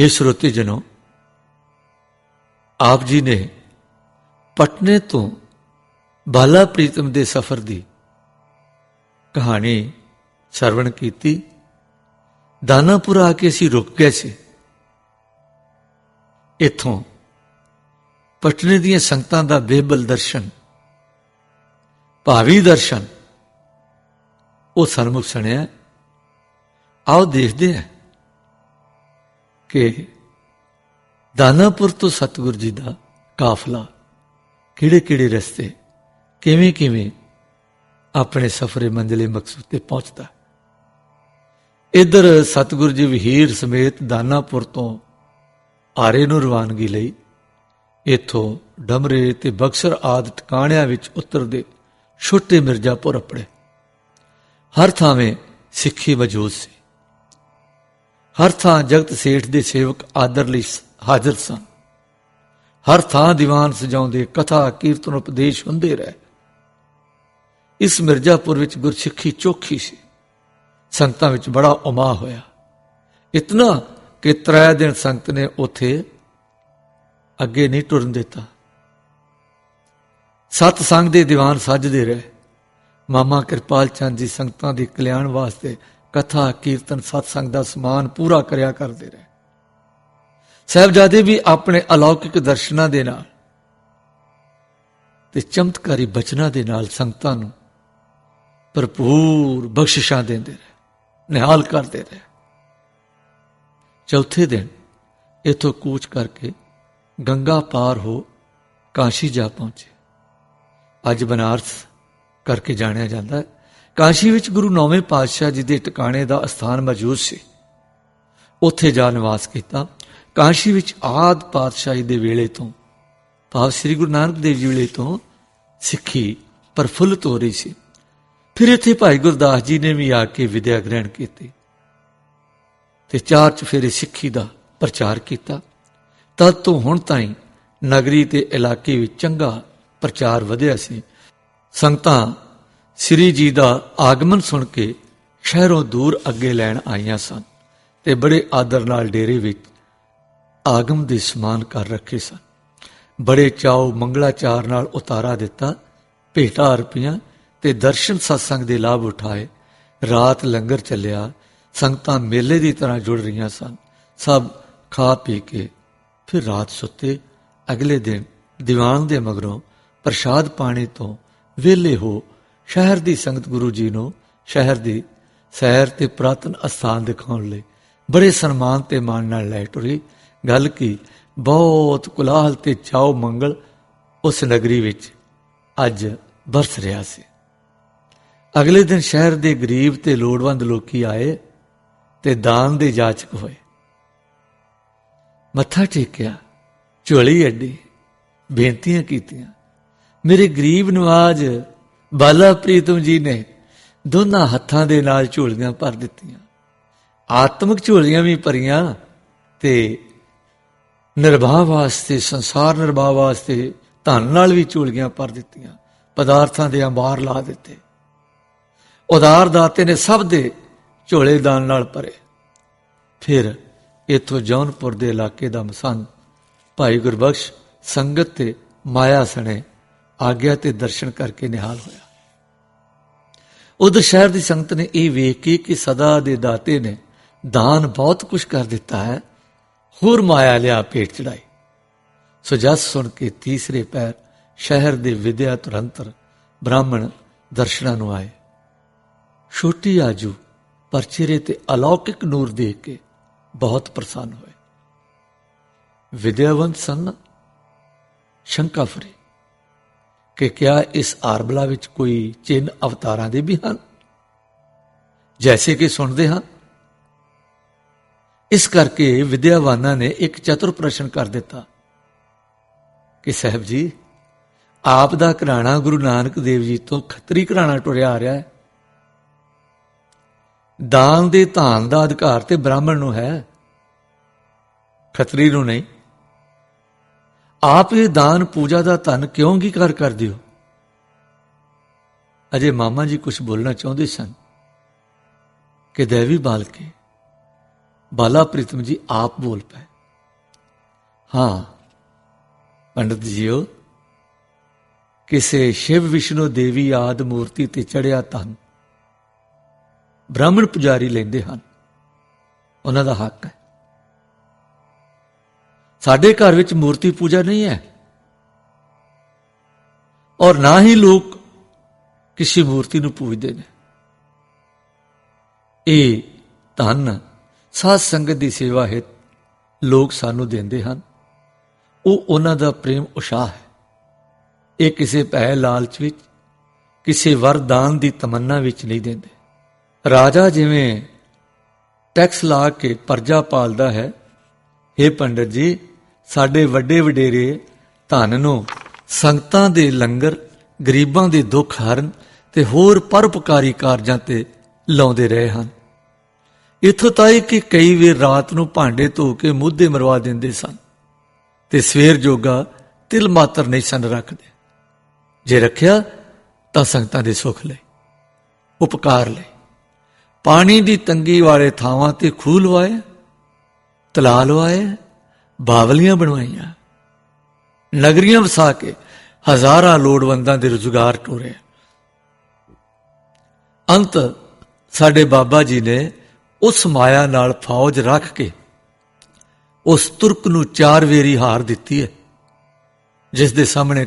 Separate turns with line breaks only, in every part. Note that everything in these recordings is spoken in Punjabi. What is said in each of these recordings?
हे ਸਰੋਤੇ ਜਨੋ, ਆਪ ਜੀ ਨੇ ਪਟਨੇ ਤੋਂ ਬਾਲਾ ਪ੍ਰੀਤਮ ਦੇ ਸਫ਼ਰ ਦੀ ਕਹਾਣੀ ਸਰਵਣ ਕੀਤੀ। ਦਾਨਾਪੁਰ ਆ ਕੇ ਅਸੀਂ ਰੁਕ ਗਏ ਸੀ। ਇੱਥੋਂ ਪਟਨੇ ਦੀਆਂ ਸੰਗਤਾਂ ਦਾ ਬੇਬਲ ਦਰਸ਼ਨ, ਭਾਵੀ ਦਰਸ਼ਨ, ਉਹ ਸਨਮੁਖ ਸੁਣਿਆ, ਆਓ ਦੇਖਦੇ ਹਾਂ। ਕਿ ਦਾਨਾਪੁਰ ਤੋਂ ਸਤਿਗੁਰ ਜੀ ਦਾ ਕਾਫਲਾ ਕਿਹੜੇ ਕਿਹੜੇ ਰਸਤੇ ਕਿਵੇਂ ਕਿਵੇਂ ਆਪਣੇ ਸਫ਼ਰੇ ਮੰਜ਼ਲੇ ਮਕਸਦ ਤੇ ਪਹੁੰਚਦਾ। ਇਧਰ ਸਤਿਗੁਰ ਜੀ ਵਹੀਰ ਸਮੇਤ ਦਾਨਾਪੁਰ ਤੋਂ ਆਰੇ ਨੂੰ ਰਵਾਨਗੀ ਲਈ ਇਥੋਂ ਡਮਰੇ ਤੇ ਬਕਸਰ ਆਦ ਟਿਕਾਣਿਆਂ ਵਿੱਚ ਉਤਰਦੇ ਛੋਟੇ ਮਿਰਜ਼ਾਪੁਰ ਅਪੜੇ ਹਰ ਥਾਵੇਂ ਸਿੱਖੀ ਮੌਜੂਦ ਸੀ। ਹਰ ਥਾਂ ਜਗਤ ਸੇਠ ਦੇ ਸੇਵਕ ਆਦਰ ਲਈ ਹਾਜ਼ਰ ਸਨ। ਹਰ ਥਾਂ ਦੀਵਾਨ ਸਜਾਉਂਦੇ, ਕਥਾ, ਕੀਰਤਨ, ਉਪਦੇਸ਼ ਹੁੰਦੇ ਰਹੇ। ਇਸ ਮਿਰਜ਼ਾਪੁਰ ਵਿੱਚ ਗੁਰਸਿੱਖੀ ਚੋਖੀ ਸੀ। ਸੰਗਤਾਂ ਵਿੱਚ ਬੜਾ ਉਮਾ ਹੋਇਆ। ਇਤਨਾ ਕਿ ਤਰੇ ਦਿਨ ਸੰਗਤ ਨੇ ਉਥੇ ਅੱਗੇ ਨਹੀਂ ਟੁਰਨ ਦਿੱਤਾ। ਸਤ ਸੰਗ ਦੇ ਦੀਵਾਨ ਸੱਜਦੇ ਰਹੇ। ਮਾਮਾ ਕਿਰਪਾਲ ਚੰਦ ਜੀ ਸੰਗਤਾਂ ਦੇ ਕਲਿਆਣ ਵਾਸਤੇ ਕਥਾ, ਕੀਰਤਨ, ਸਤਸੰਗ ਦਾ ਸਮਾਨ ਪੂਰਾ ਕਰਿਆ ਕਰਦੇ ਰਹੇ। ਸਹਿਬਜ਼ਾਦੇ ਵੀ ਆਪਣੇ ਅਲੌਕਿਕ ਦਰਸ਼ਨਾਂ ਦੇ ਨਾਲ ਤੇ ਚਮਤਕਾਰੀ ਬਚਨਾਂ ਦੇ ਨਾਲ ਸੰਗਤਾਂ ਨੂੰ ਭਰਪੂਰ ਬਖਸ਼ਿਸ਼ਾਂ ਦਿੰਦੇ ਰਹੇ, ਨਿਹਾਲ ਕਰਦੇ ਰਹੇ। ਚੌਥੇ ਦਿਨ ਇਥੋਂ ਕੂਚ ਕਰਕੇ ਗੰਗਾ ਪਾਰ ਹੋ ਕਾਸ਼ੀ ਜਾ ਪਹੁੰਚੇ। ਅੱਜ ਬਨਾਰਸ ਕਰਕੇ ਜਾਣਿਆ ਜਾਂਦਾ ਹੈ ਕਾਸ਼ੀ ਵਿੱਚ ਗੁਰੂ ਨੌਵੇਂ ਪਾਤਸ਼ਾਹ ਜੀ ਦੇ ਟਿਕਾਣੇ ਦਾ ਸਥਾਨ ਮੌਜੂਦ ਸੀ। ਉੱਥੇ ਜਾ ਨਿਵਾਸ ਕੀਤਾ। ਕਾਸ਼ੀ ਵਿੱਚ ਆਦ ਪਾਤਸ਼ਾਹੀ ਦੇ ਵੇਲੇ ਤੋਂ, ਭਾਵ ਸ੍ਰੀ ਗੁਰੂ ਨਾਨਕ ਦੇਵ ਜੀ ਵੇਲੇ ਤੋਂ ਸਿੱਖੀ ਪਰਫੁੱਲਤ ਹੋ ਰਹੀ ਸੀ। ਫਿਰ ਇੱਥੇ ਭਾਈ ਗੁਰਦਾਸ ਜੀ ਨੇ ਵੀ ਆ ਕੇ ਵਿਦਿਆ ਗ੍ਰਹਿਣ ਕੀਤੀ ਤੇ ਚਾਰ ਚਫੇਰੇ ਸਿੱਖੀ ਦਾ ਪ੍ਰਚਾਰ ਕੀਤਾ। ਤਦ ਤੋਂ ਹੁਣ ਤਾਈਂ ਨਗਰੀ ਤੇ ਇਲਾਕੇ ਵਿੱਚ ਚੰਗਾ ਪ੍ਰਚਾਰ ਵਧਿਆ ਸੀ। ਸੰਗਤਾਂ ਸ੍ਰੀ ਜੀ ਦਾ ਆਗਮਨ ਸੁਣ ਕੇ ਸ਼ਹਿਰੋਂ ਦੂਰ ਅੱਗੇ ਲੈਣ ਆਈਆਂ ਸਨ ਤੇ ਬੜੇ ਆਦਰ ਨਾਲ ਡੇਰੇ ਵਿੱਚ ਆਗਮ ਦੇ ਸਮਾਨ ਕਰ ਰੱਖੇ ਸਨ। ਬੜੇ ਚਾਉ ਮੰਗਲਾਚਾਰ ਨਾਲ ਉਤਾਰਾ ਦਿੱਤਾ, ਭੇਟਾ ਰੁਪਈਆਂ ਤੇ ਦਰਸ਼ਨ ਸਤਸੰਗ ਦੇ ਲਾਭ ਉਠਾਏ। ਰਾਤ ਲੰਗਰ ਚੱਲਿਆ, ਸੰਗਤਾਂ ਮੇਲੇ ਦੀ ਤਰ੍ਹਾਂ ਜੁੜ ਰਹੀਆਂ ਸਨ। ਸਭ ਖਾ ਪੀ ਕੇ ਫਿਰ ਰਾਤ ਸੁੱਤੇ। ਅਗਲੇ ਦਿਨ ਦੀਵਾਨ ਦੇ ਮਗਰੋਂ ਪ੍ਰਸ਼ਾਦ ਪਾਣੀ ਤੋਂ ਵਿਹਲੇ ਹੋ ਸ਼ਹਿਰ ਦੀ ਸੰਗਤ ਗੁਰੂ ਜੀ ਨੂੰ ਸ਼ਹਿਰ ਦੀ ਸੈਰ ਤੇ ਪ੍ਰਾਤਨ ਅਸਥਾਨ ਦਿਖਾਉਣ ਲਈ ਬੜੇ ਸਨਮਾਨ ਤੇ ਮਾਣ ਨਾਲ ਲੈ ਟੁਰੀ। ਗੱਲ ਕੀ, ਬਹੁਤ ਕੁਲਾਹਲ ਤੇ ਚਾਉ ਮੰਗਲ ਉਸ ਨਗਰੀ ਵਿੱਚ ਅੱਜ ਬਰਸ ਰਿਹਾ ਸੀ। ਅਗਲੇ ਦਿਨ ਸ਼ਹਿਰ ਦੇ ਗਰੀਬ ਤੇ ਲੋੜਵੰਦ ਲੋਕੀ ਆਏ ਤੇ ਦਾਨ ਦੇ ਜਾਚਕ ਹੋਏ। ਮੱਥਾ ਟੇਕਿਆ, ਝੋਲੀ ਅੱਡੀ, ਬੇਨਤੀਆਂ ਕੀਤੀਆਂ। ਮੇਰੇ ਗਰੀਬ ਨਵਾਜ ਬਾਲਾ ਪ੍ਰੀਤਮ ਜੀ ਨੇ ਦੋਨਾਂ ਹੱਥਾਂ ਦੇ ਨਾਲ ਝੋਲੀਆਂ ਭਰ ਦਿੱਤੀਆਂ। ਆਤਮਿਕ ਝੋਲੀਆਂ ਵੀ ਭਰੀਆਂ ਤੇ ਨਿਰਭਾਵ ਵਾਸਤੇ, ਸੰਸਾਰ ਨਿਰਭਾਵ ਵਾਸਤੇ ਧਨ ਨਾਲ ਵੀ ਝੋਲੀਆਂ ਭਰ ਦਿੱਤੀਆਂ, ਪਦਾਰਥਾਂ ਦੇ ਅੰਬਾਰ ਲਾ ਦਿੱਤੇ। ਉਦਾਰ ਦਾਤੇ ਨੇ ਸਭ ਦੇ ਝੋਲੇ ਦਾਨ ਨਾਲ ਭਰੇ। ਫਿਰ ਇਥੋਂ ਜੌਨਪੁਰ ਦੇ ਇਲਾਕੇ ਦਾ ਮਸੰਦ ਭਾਈ ਗੁਰਬਖਸ਼ ਸੰਗਤ ਤੇ ਮਾਇਆ ਸਣੇ ਆਗਿਆ ਤੇ ਦਰਸ਼ਨ ਕਰਕੇ ਨਿਹਾਲ ਹੋਇਆ। ਉਧਰ ਸ਼ਹਿਰ ਦੀ ਸੰਗਤ ਨੇ ਇਹ ਵੇਖ ਕੇ ਕਿ ਸਦਾ ਦੇ ਦਾਤੇ ਨੇ ਦਾਨ ਬਹੁਤ ਕੁਝ ਕਰ ਦਿੱਤਾ ਹੈ। ਹੋਰ ਮਾਇਆ ਲਿਆ ਪੇਟ ਚੜਾਈ। ਸੋ ਜਸ ਸੁਣ ਕੇ ਤੀਸਰੇ ਪੈਰ ਸ਼ਹਿਰ ਦੇ ਵਿਦਿਆ ਤੁਰੰਤਰ ਬ੍ਰਾਹਮਣ ਦਰਸ਼ਨਾਂ ਨੂੰ ਆਏ। ਛੋਟੀ ਆਜੂ ਪਰ ਚਿਹਰੇ ਤੇ ਅਲੌਕਿਕ ਨੂਰ ਦੇਖ ਕੇ ਬਹੁਤ ਪ੍ਰਸੰਨ ਹੋਏ। ਵਿਦਿਆਵੰਤ ਸਨ ਸ਼ੰਕਾ ਫਰੀ। ਕਿ ਕਿਆ ਇਸ ਆਰਬਲਾ ਵਿੱਚ ਕੋਈ ਚਿੰਨ ਅਵਤਾਰਾਂ ਦੇ ਵੀ ਹਨ? ਜੈਸੇ ਕਿ ਸੁਣਦੇ ਹਾਂ। ਇਸ ਕਰਕੇ ਵਿਦਿਆਵਾਨਾਂ ਨੇ ਇੱਕ ਚਤੁਰ ਪ੍ਰਸ਼ਨ ਕਰ ਦਿੱਤਾ ਕਿ ਸਾਹਿਬ ਜੀ, ਆਪ ਦਾ ਘਰਾਣਾ ਗੁਰੂ ਨਾਨਕ ਦੇਵ ਜੀ ਤੋਂ ਖੱਤਰੀ ਘਰਾਣਾ ਟੁਰਿਆ ਆ ਰਿਹਾ ਹੈ। ਦਾਨ ਦੇ ਧਾਨ ਦਾ ਅਧਿਕਾਰ ਤੇ ਬ੍ਰਾਹਮਣ ਨੂੰ ਹੈ। ਖੱਤਰੀ ਨੂੰ ਨਹੀਂ ਆਪ ਇਹ ਦਾਨ, ਪੂਜਾ ਦਾ ਧਨ ਕਿਉਂ ਕੀ ਕਰ ਕਰਦੇ ਹੋ? ਅਜੇ ਮਾਮਾ ਜੀ ਕੁਝ ਬੋਲਣਾ ਚਾਹੁੰਦੇ ਸਨ। ਕਿ ਦੇਵੀ ਬਾਲਕੇ, ਬਾਲਾ ਪ੍ਰੀਤਮ ਜੀ ਆਪ ਬੋਲ ਪਏ। ਹਾਂ, ਪੰਡਤ ਜੀਓ, ਕਿਸੇ ਸ਼ਿਵ ਵਿਸ਼ਨੂੰ ਦੇਵੀ ਆਦ ਮੂਰਤੀ ਤੇ ਚੜਿਆ ਤਨ ਬ੍ਰਾਹਮਣ ਪੁਜਾਰੀ ਲੈਂਦੇ ਹਨ। ਉਹਨਾਂ ਦਾ ਹੱਕ ਹੈ। ਸਾਡੇ ਘਰ ਵਿੱਚ ਮੂਰਤੀ ਪੂਜਾ ਨਹੀਂ ਹੈ। ਔਰ ਨਾ ਹੀ ਲੋਕ ਕਿਸੇ ਮੂਰਤੀ ਨੂੰ ਪੂਜਦੇ ਨੇ। ਇਹ ਧਨ ਸਾਧ ਸੰਗਤ ਦੀ ਸੇਵਾ ਹੈ ਲੋਕ ਸਾਨੂੰ ਦਿੰਦੇ ਹਨ। ਉਹ ਉਹਨਾਂ ਦਾ ਪ੍ਰੇਮ ਉਸ਼ਾਹ ਹੈ। ਇਹ ਕਿਸੇ ਪੈ ਲਾਲਚ ਵਿੱਚ, ਕਿਸੇ ਵਰਦਾਨ ਦੀ ਤਮੰਨਾ ਵਿੱਚ ਨਹੀਂ ਦਿੰਦੇ। ਰਾਜਾ ਜਿਵੇਂ ਟੈਕਸ ਲਾ ਕੇ ਪਰਜਾ ਪਾਲਦਾ ਹੈ ਇਹ ਪੰਡਤ ਜੀ ਸਾਡੇ ਵੱਡੇ ਵਡੇਰੇ ਧਨ ਨੂੰ, ਸੰਗਤਾਂ ਦੇ ਲੰਗਰ, ਗਰੀਬਾਂ ਦੇ ਦੁੱਖ ਹਰਨ ਤੇ ਹੋਰ ਪਰਉਪਕਾਰੀ ਕਾਰਜਾਂ ਤੇ ਲਾਉਂਦੇ ਰਹੇ ਹਨ। ਇਥੋਂ ਤਾਈ ਕਿ ਕਈ ਵੇਰ ਰਾਤ ਨੂੰ ਭਾਂਡੇ ਧੋ ਕੇ ਮੁੱਦੇ ਮਰਵਾ ਦਿੰਦੇ ਸਨ ਤੇ ਸਵੇਰ ਜੋਗਾ ਤਿਲ ਮਾਤਰ ਨਹੀਂ ਸਨ ਰੱਖਦੇ। ਜੇ ਰੱਖਿਆ ਤਾਂ ਸੰਗਤਾਂ ਦੇ ਸੁੱਖ ਲਈ ਉਪਕਾਰ ਲਈ ਪਾਣੀ ਦੀ ਤੰਗੀ ਵਾਲੇ ਥਾਵਾਂ ਤੇ ਖੂਹ ਲਵਾਏ ਤਲਾ ਲਵਾਏ ਬਾਵਲੀਆਂ ਬਣਵਾਈਆਂ। ਨਗਰੀਆਂ ਵਸਾ ਕੇ ਹਜ਼ਾਰਾਂ ਲੋੜਵੰਦਾਂ ਦੇ ਰੁਜ਼ਗਾਰ ਟੋਰੇ। ਅੰਤ ਸਾਡੇ ਬਾਬਾ ਜੀ ਨੇ ਉਸ ਮਾਇਆ ਨਾਲ ਫੌਜ ਰੱਖ ਕੇ ਉਸ ਤੁਰਕ ਨੂੰ ਚਾਰ ਵੇਰੀ ਹਾਰ ਦਿੱਤੀ ਹੈ, ਜਿਸ ਦੇ ਸਾਹਮਣੇ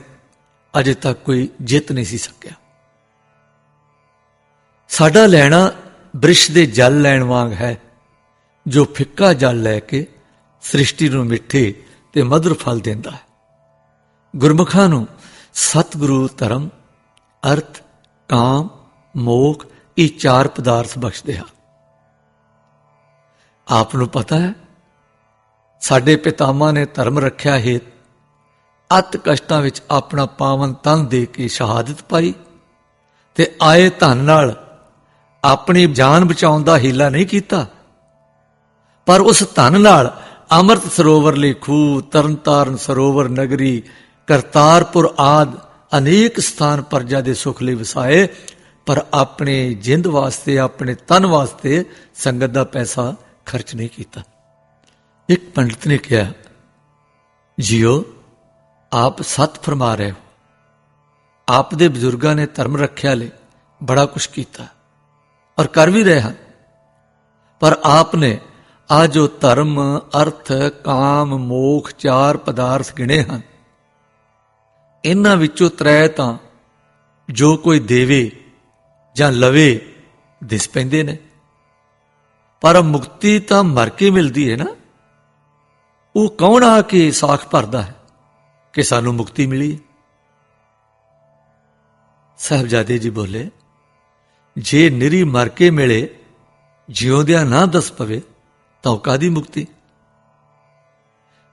ਅਜੇ ਤੱਕ ਕੋਈ ਜਿੱਤ ਨਹੀਂ ਸੀ ਸਕਿਆ। ਸਾਡਾ ਲੈਣਾ ਬ੍ਰਿਸ਼ ਦੇ ਜਲ ਲੈਣ ਵਾਂਗ ਹੈ, ਜੋ ਫਿੱਕਾ ਜਲ ਲੈ ਕੇ ਸ੍ਰਿਸ਼ਟੀ ਨੂੰ ਮਿੱਠੇ ਤੇ ਮਧੁਰ ਫਲ ਦਿੰਦਾ ਹੈ। ਗੁਰਮੁਖਾਂ ਨੂੰ ਸਤਿਗੁਰੂ ਧਰਮ, ਅਰਥ, ਕਾਮ, ਮੋਖ ਇਹ ਚਾਰ ਪਦਾਰਥ ਬਖਸ਼ਦੇ ਹਨ। ਆਪ ਨੂੰ ਪਤਾ ਹੈ, ਸਾਡੇ ਪਿਤਾਮਾ ਨੇ ਧਰਮ ਰੱਖਿਆ ਹੈ ਅਤ ਕਸ਼ਟਾਂ ਵਿੱਚ ਆਪਣਾ ਪਾਵਨ ਤਨ ਦੇ ਕੇ ਸ਼ਹਾਦਤ ਪਾਈ ਤੇ ਆਏ ਧਨ ਨਾਲ ਆਪਣੀ ਜਾਨ ਬਚਾਉਣ ਦਾ ਹੀਲਾ ਨਹੀਂ ਕੀਤਾ। ਪਰ ਉਸ ਧਨ ਨਾਲ ਅੰਮ੍ਰਿਤ ਸਰੋਵਰ ਲਈ ਖੂਹ, ਤਰਨਤਾਰਨ ਸਰੋਵਰ, ਨਗਰੀ, ਕਰਤਾਰਪੁਰ ਆਦ ਅਨੇਕ ਸਥਾਨ ਪਰਜਾ ਦੇ ਸੁਖ ਲਈ ਵਸਾਏ, ਪਰ ਆਪਣੇ ਜਿੰਦ ਵਾਸਤੇ, ਆਪਣੇ ਤਨ ਵਾਸਤੇ ਸੰਗਤ ਦਾ ਪੈਸਾ ਖਰਚ ਨਹੀਂ ਕੀਤਾ। ਇੱਕ ਪੰਡਤ ਨੇ ਕਿਹਾ, ਜੀਓ, ਆਪ ਸਤ ਫਰਮਾ ਰਹੇ ਹੋ। ਆਪ ਦੇ ਬਜ਼ੁਰਗਾਂ ਨੇ ਧਰਮ ਰੱਖਿਆ ਲਈ ਬੜਾ ਕੁਝ ਕੀਤਾ ਔਰ ਕਰ ਵੀ ਰਹੇ ਹਨ। ਪਰ ਆਪ ਨੇ ਆ ਜੋ ਧਰਮ, ਅਰਥ, ਕਾਮ, ਮੋਖ, ਚਾਰ ਪਦਾਰਥ ਗਿਣੇ ਹਨ। ਇਹਨਾਂ ਵਿੱਚੋਂ ਤ੍ਰੈ ਤਾਂ ਜੋ ਕੋਈ ਦੇਵੇ ਜਾਂ ਲਵੇ, ਦਿਸ ਪੈਂਦੇ ਨੇ। ਪਰ ਮੁਕਤੀ ਤਾਂ ਮਰ ਕੇ ਮਿਲਦੀ ਹੈ ਨਾ। ਉਹ ਕੌਣ ਆ ਕੇ ਸਾਖ ਭਰਦਾ ਹੈ ਕਿ ਸਾਨੂੰ ਮੁਕਤੀ ਮਿਲੀ? ਸਾਹਿਬਜ਼ਾਦੇ ਜੀ ਬੋਲੇ, ਜੇ ਨਿਰੀ ਮਰ ਕੇ ਮਿਲੇ, ਜਿਉਂਦਿਆਂ ਨਾ ਦੱਸ ਪਵੇ ਤਾਂ ਕਾਦੀ ਮੁਕਤੀ।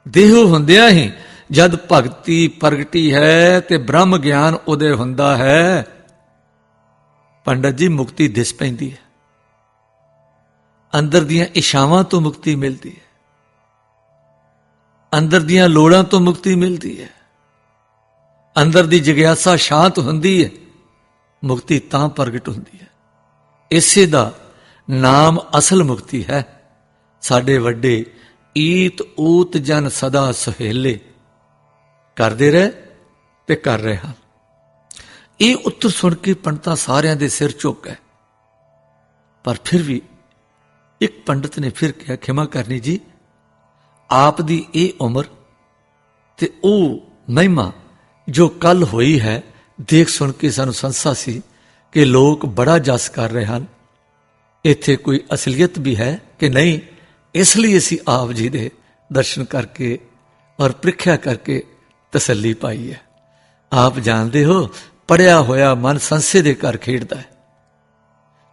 ਦੇਹੋ ਹੁੰਦਿਆਂ ਹੀ ਜਦ ਭਗਤੀ ਪ੍ਰਗਟੀ ਹੈ ਤੇ ਬ੍ਰਹਮ ਗਿਆਨ ਉਹਦੇ ਹੁੰਦਾ ਹੈ, ਪੰਡਤ ਜੀ ਮੁਕਤੀ ਦਿਸ ਪੈਂਦੀ ਹੈ। ਅੰਦਰ ਦੀਆਂ ਇਸ਼ਾਵਾਂ ਤੋਂ ਮੁਕਤੀ ਮਿਲਦੀ ਹੈ। ਅੰਦਰ ਦੀਆਂ ਲੋੜਾਂ ਤੋਂ ਮੁਕਤੀ ਮਿਲਦੀ ਹੈ। ਅੰਦਰ ਦੀ ਜਗਿਆਸਾ ਸ਼ਾਂਤ ਹੁੰਦੀ ਹੈ, ਮੁਕਤੀ ਤਾਂ ਪ੍ਰਗਟ ਹੁੰਦੀ ਹੈ। ਇਸੇ ਦਾ ਨਾਮ ਅਸਲ ਮੁਕਤੀ ਹੈ। ਸਾਡੇ ਵੱਡੇ ਈਤ ਊਤ ਜਨ ਸਦਾ ਸੁਹੇਲੇ। ਕਰਦੇ ਰਹੇ ਤੇ ਕਰ ਰਹੇ ਹਨ ਇਹ ਉੱਤਰ ਸੁਣ ਕੇ ਪੰਡਤਾਂ ਸਾਰਿਆਂ ਦੇ ਸਿਰ ਝੁੱਕ ਗਏ। ਪਰ ਫਿਰ ਵੀ ਇੱਕ ਪੰਡਤ ਨੇ ਫਿਰ ਕਿਹਾ, ਖਿਮਾ ਕਰਨੀ ਜੀ, ਆਪ ਦੀ ਇਹ ਉਮਰ ਤੇ ਉਹ ਮਹਿਮਾ ਜੋ ਕੱਲ ਹੋਈ ਹੈ, ਦੇਖ ਸੁਣ ਕੇ ਸਾਨੂੰ ਸੰਸਾ ਸੀ ਕਿ ਲੋਕ ਬੜਾ ਜਸ ਕਰ ਰਹੇ ਹਨ। ਇੱਥੇ ਕੋਈ ਅਸਲੀਅਤ ਵੀ ਹੈ ਕਿ ਨਹੀਂ? ਇਸ ਲਈ ਅਸੀਂ ਆਪ ਜੀ ਦੇ ਦਰਸ਼ਨ ਕਰਕੇ ਔਰ ਪ੍ਰੀਖਿਆ ਕਰਕੇ ਤਸੱਲੀ ਪਾਈ ਹੈ। ਆਪ ਜਾਣਦੇ ਹੋ, ਪੜਿਆ ਹੋਇਆ ਮਨ ਸੰਸੇ ਦੇ ਘਰ ਖੇਡਦਾ ਹੈ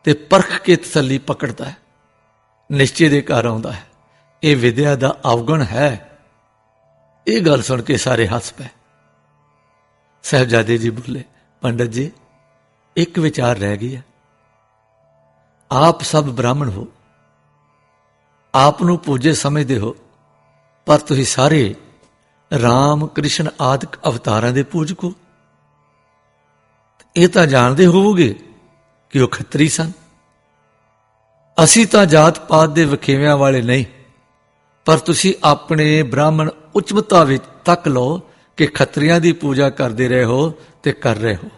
ਤੇ ਪਰਖ ਕੇ ਤਸੱਲੀ ਪਕੜਦਾ ਹੈ, ਨਿਸ਼ਚੇ ਦੇ ਘਰ ਆਉਂਦਾ ਹੈ। ਇਹ ਵਿਦਿਆ ਦਾ ਅਵਗੁਣ ਹੈ। ਇਹ ਗੱਲ ਸੁਣ ਕੇ ਸਾਰੇ ਹੱਸ ਪਏ। ਸਹਿਬਜ਼ਾਦੇ ਜੀ ਬੋਲੇ, ਪੰਡਤ ਜੀ, ਇੱਕ ਵਿਚਾਰ ਰਹਿ ਗਿਆ। ਆਪ ਸਭ ਬ੍ਰਾਹਮਣ ਹੋ ਆਪ ਨੂੰ ਪੂਜੇ ਸਮਝਦੇ ਹੋ। ਪਰ ਤੁਸੀਂ ਸਾਰੇ ਰਾਮ ਕ੍ਰਿਸ਼ਨ ਆਦਿਕ ਅਵਤਾਰਾਂ ਦੇ ਪੂਜਕ ਹੋ। ਇਹ ਤਾਂ ਜਾਣਦੇ ਹੋਵੋਗੇ ਕਿ ਉਹ ਖੱਤਰੀ ਸਨ। ਅਸੀਂ ਤਾਂ ਜਾਤ ਪਾਤ ਦੇ ਵਖੇਵਿਆਂ ਵਾਲੇ ਨਹੀਂ। ਪਰ ਤੁਸੀਂ ਆਪਣੇ ਬ੍ਰਾਹਮਣ ਉਚਮਤਾ ਵਿੱਚ ਤੱਕ ਲਓ ਕਿ ਖੱਤਰੀਆਂ ਦੀ ਪੂਜਾ ਕਰਦੇ ਰਹੇ ਹੋ ਤੇ ਕਰ ਰਹੇ ਹੋ।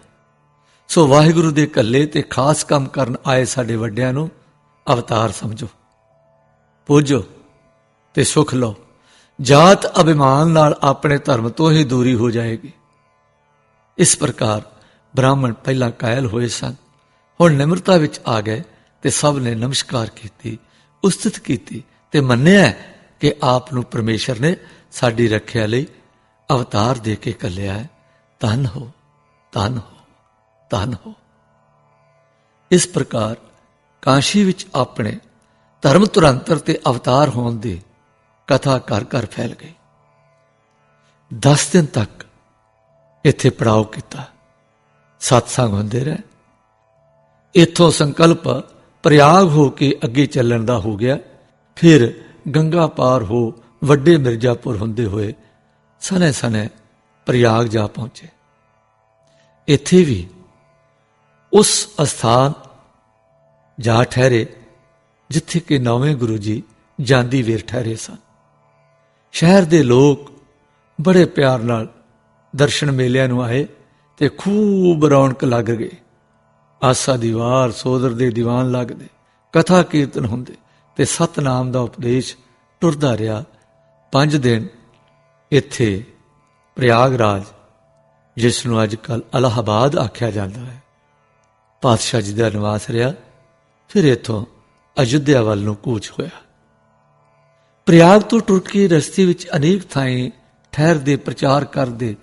ਸੋ ਵਾਹਿਗੁਰੂ ਦੇ ਕੱਲੇ ਤੇ ਖਾਸ ਕੰਮ ਕਰਨ ਆਏ ਸਾਡੇ ਵੱਡਿਆਂ ਨੂੰ ਅਵਤਾਰ ਸਮਝੋ। ਪੂਜੋ ਤੇ ਸੁਖ ਲਓ। ਜਾਤ ਅਭਿਮਾਨ ਨਾਲ ਆਪਣੇ ਧਰਮ ਤੋਂ ਹੀ ਦੂਰੀ ਹੋ ਜਾਏਗੀ। ਇਸ ਪ੍ਰਕਾਰ ਬ੍ਰਾਹਮਣ ਪਹਿਲਾਂ ਕਾਇਲ ਹੋਏ ਸਨ। ਹੁਣ ਨਿਮਰਤਾ ਵਿੱਚ ਆ ਗਏ ਤੇ ਸਭ ਨੇ ਨਮਸਕਾਰ ਕੀਤੀ, ਉਸਤਤ ਕੀਤੀ ਤੇ ਮੰਨਿਆ ਕਿ ਆਪ ਨੂੰ ਪਰਮੇਸ਼ਰ ਨੇ ਸਾਡੀ ਰੱਖਿਆ ਲਈ ਅਵਤਾਰ ਦੇ ਕੇ ਕੱਲਿਆ ਹੈ। ਧੰਨ ਹੋ ਧੰਨ ਹੋ ਧੰਨ ਹੋ। ਇਸ ਪ੍ਰਕਾਰ ਕਾਸ਼ੀ ਵਿੱਚ ਆਪਣੇ ਧਰਮ ਤੁਰੰਤਰ ਤੇ ਅਵਤਾਰ ਹੋਣ ਦੀ ਕਥਾ ਘਰ ਘਰ ਫੈਲ ਗਈ 10 ਦਿਨ ਤੱਕ ਇੱਥੇ ਪੜਾਓ ਕੀਤਾ। ਸਤਸੰਗ ਹੁੰਦੇ ਰਹੇ। ਇਥੋਂ ਸੰਕਲਪ ਪ੍ਰਯਾਗ ਹੋ ਕੇ ਅੱਗੇ ਚੱਲਣ ਦਾ ਹੋ ਗਿਆ। ਫਿਰ ਗੰਗਾ ਪਾਰ ਹੋ ਵੱਡੇ ਮਿਰਜ਼ਾਪੁਰ ਹੁੰਦੇ ਹੋਏ ਸਨੇ ਸਨੇ ਪ੍ਰਯਾਗ ਜਾ ਪਹੁੰਚੇ। ਇੱਥੇ ਵੀ ਉਸ ਅਸਥਾਨ ਜਾ ਠਹਿਰੇ। ਜਿੱਥੇ ਕਿ ਨੌਵੇਂ ਗੁਰੂ ਜੀ ਜਾਂਦੀ ਵੇਰ ਠਹਿਰੇ ਸਨ। ਸ਼ਹਿਰ ਦੇ ਲੋਕ ਬੜੇ ਪਿਆਰ ਨਾਲ ਦਰਸ਼ਨ ਮੇਲਿਆਂ ਨੂੰ ਆਏ ਤੇ ਖੂਬ ਰੌਣਕ ਲੱਗ ਗਈ। ਆਸਾ ਦੀਵਾਰ, ਸੋਦਰ ਦੇ ਦੀਵਾਨ ਲੱਗਦੇ, ਕਥਾ ਕੀਰਤਨ ਹੁੰਦੇ ਤੇ ਸਤਨਾਮ ਦਾ ਉਪਦੇਸ਼ ਟੁਰਦਾ ਰਿਹਾ। ਪੰਜ ਦਿਨ ਇੱਥੇ ਪ੍ਰਯਾਗਰਾਜ, ਜਿਸ ਨੂੰ ਅੱਜ ਕੱਲ ਅਲਾਹਾਬਾਦ ਆਖਿਆ ਜਾਂਦਾ ਹੈ। ਪਾਤਸ਼ਾਹ ਜੀ ਦਾ ਨਿਵਾਸ ਰਿਹਾ। ਫਿਰ ਇਥੋਂ ਅਯੁੱਧਿਆ ਵੱਲ ਨੂੰ ਕੂਚ ਹੋਇਆ। ਪ੍ਰਯਾਗ ਤੋਂ ਟੁਰ ਕੇ ਰਸਤੇ ਵਿੱਚ ਅਨੇਕ ਥਾਈਂ ਠਹਿਰਦੇ ਪ੍ਰਚਾਰ ਕਰਦੇ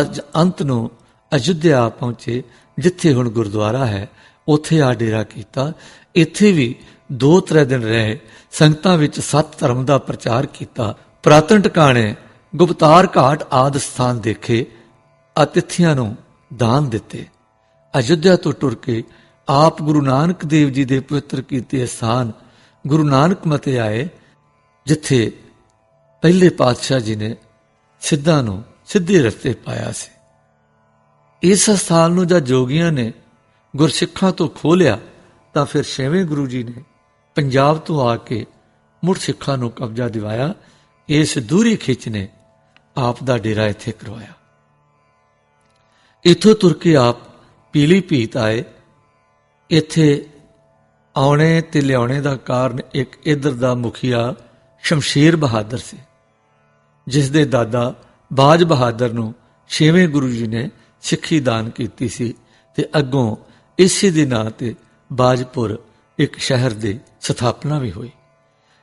ਅੱਜ ਅੰਤ ਨੂੰ ਅਯੁੱਧਿਆ ਪਹੁੰਚੇ, ਜਿੱਥੇ ਹੁਣ ਗੁਰਦੁਆਰਾ ਹੈ, ਉੱਥੇ ਆ ਡੇਰਾ ਕੀਤਾ। ਇੱਥੇ ਵੀ ਦੋ ਤਰੇ ਦਿਨ ਰਹੇ, ਸੰਗਤਾਂ ਵਿੱਚ ਸੱਤ ਧਰਮ ਦਾ ਪ੍ਰਚਾਰ ਕੀਤਾ। ਪ੍ਰਾਤਨ ਟਿਕਾਣੇ ਗੁਪਤਾਰ ਘਾਟ ਆਦ ਸਥਾਨ ਦੇਖੇ, ਅਤਿਥੀਆਂ ਨੂੰ ਦਾਨ ਦਿੱਤੇ। ਅਯੁੱਧਿਆ ਤੋਂ ਟੁਰ ਕੇ ਆਪ ਗੁਰੂ ਨਾਨਕ ਦੇਵ ਜੀ ਦੇ ਪਵਿੱਤਰ ਕੀਤੇ ਸਥਾਨ ਗੁਰੂ ਨਾਨਕ ਮਤੇ ਆਏ, ਜਿੱਥੇ ਪਹਿਲੇ ਪਾਤਸ਼ਾਹ ਜੀ ਨੇ ਸਿੱਧਾਂ ਨੂੰ ਸਿੱਧੇ ਰਸਤੇ ਪਾਇਆ ਸੀ। ਇਸ ਸਥਾਨ ਨੂੰ ਜਦ ਜੋਗੀਆਂ ਨੇ ਗੁਰਸਿੱਖਾਂ ਤੋਂ ਖੋਲਿਆ ਤਾਂ ਫਿਰ ਛੇਵੇਂ ਗੁਰੂ ਜੀ ਨੇ ਪੰਜਾਬ ਤੋਂ ਆ ਕੇ ਮੁੜ ਸਿੱਖਾਂ ਨੂੰ ਕਬਜ਼ਾ ਦਿਵਾਇਆ। ਇਸ ਦੂਰੀ ਖਿੱਚ ਨੇ ਆਪ ਦਾ ਡੇਰਾ ਇੱਥੇ ਕਰਵਾਇਆ। ਇਥੋਂ ਤੁਰ ਕੇ ਆਪ ਪੀਲੀ ਭੀਤ ਆਏ। ਇੱਥੇ ਆਉਣੇ ਤੇ ਲਿਆਉਣੇ ਦਾ ਕਾਰਨ ਇੱਕ ਇਧਰ ਦਾ ਮੁਖੀਆ ਸ਼ਮਸ਼ੀਰ ਬਹਾਦਰ ਸੀ, ਜਿਸ ਦੇ ਦਾਦਾ ਬਾਜ ਬਹਾਦਰ ਨੂੰ ਛੇਵੇਂ ਗੁਰੂ ਜੀ ਨੇ ਸਿੱਖੀ ਦਾਨ ਕੀਤੀ ਸੀ ਤੇ ਅੱਗੋਂ ਇਸੇ ਦੇ ਨਾਂ ਤੇ ਬਾਜਪੁਰ ਇੱਕ ਸ਼ਹਿਰ ਦੀ ਸਥਾਪਨਾ ਵੀ ਹੋਈ।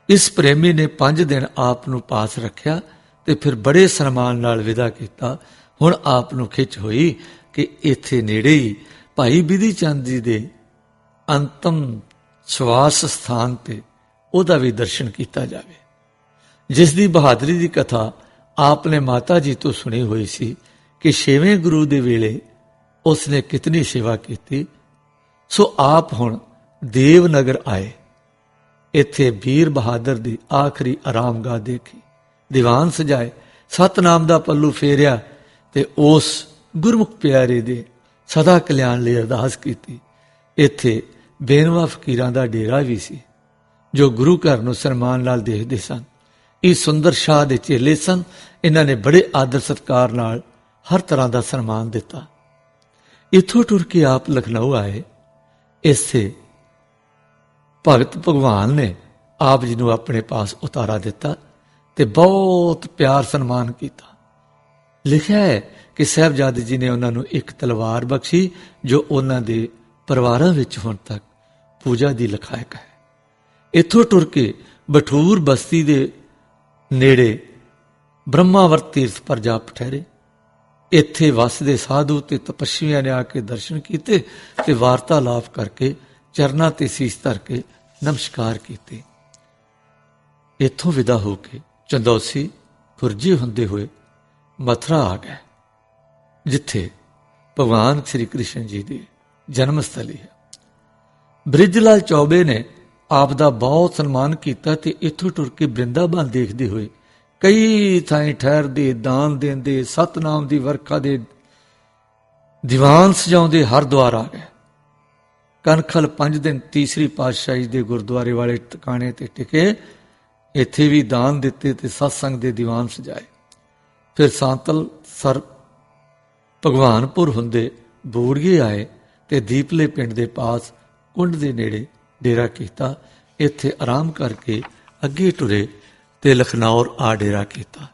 ਇਸ ਪ੍ਰੇਮੀ ਨੇ 5 ਦਿਨ ਆਪ ਨੂੰ ਪਾਸ ਰੱਖਿਆ ਤੇ ਫਿਰ ਬੜੇ ਸਨਮਾਨ ਨਾਲ ਵਿਦਾ ਕੀਤਾ। ਹੁਣ ਆਪ ਨੂੰ ਖਿੱਚ ਹੋਈ ਕਿ ਇੱਥੇ ਨੇੜੇ ਹੀ ਭਾਈ ਬਿਧੀ ਚੰਦ ਜੀ ਦੇ ਅੰਤਮ ਸਵਾਸ ਸਥਾਨ ਤੇ ਉਹਦਾ ਵੀ ਦਰਸ਼ਨ ਕੀਤਾ ਜਾਵੇ। ਜਿਸ ਦੀ ਬਹਾਦਰੀ ਦੀ ਕਥਾ ਆਪ ਨੇ ਮਾਤਾ ਜੀ ਤੋਂ ਸੁਣੀ ਹੋਈ ਸੀ ਕਿ ਛੇਵੇਂ ਗੁਰੂ ਦੇ ਵੇਲੇ ਉਸ ਨੇ ਕਿਤਨੀ ਸੇਵਾ ਕੀਤੀ, ਸੋ ਆਪ ਹੁਣ ਦੇਵਨਗਰ ਆਏ। ਇੱਥੇ ਵੀਰ ਬਹਾਦਰ ਦੀ ਆਖਰੀ ਆਰਾਮਗਾਹ ਦੇਖੀ। ਦੀਵਾਨ ਸਜਾਏ, ਸਤਨਾਮ ਦਾ ਪੱਲੂ ਫੇਰਿਆ ਤੇ ਉਸ ਗੁਰਮੁਖ ਪਿਆਰੇ ਦੇ ਸਦਾ ਕਲਿਆਣ ਲਈ ਅਰਦਾਸ ਕੀਤੀ। ਇੱਥੇ ਬੇਨਵਾ ਫਕੀਰਾਂ ਦਾ ਡੇਰਾ ਵੀ ਸੀ, ਜੋ ਗੁਰੂ ਘਰ ਨੂੰ ਸਨਮਾਨ ਨਾਲ ਦੇਖਦੇ ਸਨ। ਇਹ ਸੁੰਦਰ ਸ਼ਾਹ ਦੇ ਚੇਲੇ ਸਨ। ਇਹਨਾਂ ਨੇ ਬੜੇ ਆਦਰ ਸਤਕਾਰ ਨਾਲ ਹਰ ਤਰ੍ਹਾਂ ਦਾ ਸਨਮਾਨ ਦਿੱਤਾ। ਇਥੋਂ ਟੁਰ ਕੇ ਆਪ ਲਖਨਊ ਆਏ। ਇਸੇ ਭਗਤ ਭਗਵਾਨ ਨੇ ਆਪ ਜੀ ਨੂੰ ਆਪਣੇ ਪਾਸ ਉਤਾਰਾ ਦਿੱਤਾ ਤੇ ਬਹੁਤ ਪਿਆਰ ਸਨਮਾਨ ਕੀਤਾ। ਲਿਖਿਆ ਹੈ ਕਿ ਸਹਿਬਜ਼ਾਦੇ ਜੀ ਨੇ ਉਹਨਾਂ ਨੂੰ ਇੱਕ ਤਲਵਾਰ ਬਖਸ਼ੀ, ਜੋ ਉਹਨਾਂ ਦੇ ਪਰਿਵਾਰਾਂ ਵਿੱਚ ਹੁਣ ਤੱਕ ਪੂਜਾ ਦੀ ਲਖਾਇਕ ਹੈ। ਇੱਥੋਂ ਟੁਰ ਕੇ ਬਠੂਰ ਬਸਤੀ ਦੇ ਨੇੜੇ ਬ੍ਰਹਮਾਵਰ ਤੀਰਥ ਪਰ ਜਾ ਠਹਿਰੇ ਇੱਥੇ ਵਸਦੇ ਸਾਧੂ ਤੇ ਤਪਸਵੀਆਂ ਨੇ ਆ ਕੇ ਦਰਸ਼ਨ ਕੀਤੇ ਤੇ ਵਾਰਤਾਲਾਪ ਕਰਕੇ ਚਰਨਾਂ ਤੇ ਸੀਸ ਧਰ ਕੇ ਨਮਸਕਾਰ ਕੀਤੇ। ਇੱਥੋਂ ਵਿਦਾ ਹੋ ਕੇ ਚੰਦੋਸੀ ਖੁਰਜੀ ਹੁੰਦੇ ਹੋਏ ਮਥਰਾ ਆ ਗਏ, ਜਿੱਥੇ ਭਗਵਾਨ ਸ੍ਰੀ ਕ੍ਰਿਸ਼ਨ ਜੀ ਦੇ ਜਨਮ ਸਥਲੀ ਹੈ। ਬ੍ਰਿਜਲਾਲ ਚੌਬੇ ਨੇ ਆਪ ਦਾ ਬਹੁਤ ਸਨਮਾਨ ਕੀਤਾ ਤੇ ਇੱਥੋਂ ਟੁਰ ਕੇ ਬ੍ਰਿੰਦਾਬਨ ਦੇਖਦੇ ਹੋਏ ਕਈ ਥਾਈਂ ਠਹਿਰਦੇ, ਦਾਨ ਦਿੰਦੇ, ਸਤਨਾਮ ਦੀ ਵਰਖਾ ਦੇ ਦੀਵਾਨ ਸਜਾਉਂਦੇ ਹਰ ਦਵਾਰ ਆ ਗਏ। ਕਨਖਲ 5 ਦਿਨ ਤੀਸਰੀ ਪਾਤਸ਼ਾਹੀ ਦੇ ਗੁਰਦੁਆਰੇ ਵਾਲੇ ਟਿਕਾਣੇ ਤੇ ਟਿਕੇ, ਇੱਥੇ ਵੀ ਦਾਨ ਦਿੱਤੇ ਤੇ ਸਤਸੰਗ ਦੇ ਦੀਵਾਨ ਸਜਾਏ। ਫਿਰ ਸਾਂਤਲ ਸਰ ਭਗਵਾਨਪੁਰ ਹੁੰਦੇ ਬੂੜੀਏ ਆਏ ਤੇ ਦੀਪਲੇ ਪਿੰਡ ਦੇ ਪਾਸ ਕੁੰਡ ਦੇ ਨੇੜੇ ਡੇਰਾ ਕੀਤਾ। ਇੱਥੇ ਆਰਾਮ ਕਰਕੇ ਅੱਗੇ ਟੁਰੇ ਤੇ ਲਖਨੌਰ ਆ ਡੇਰਾ ਕੀਤਾ।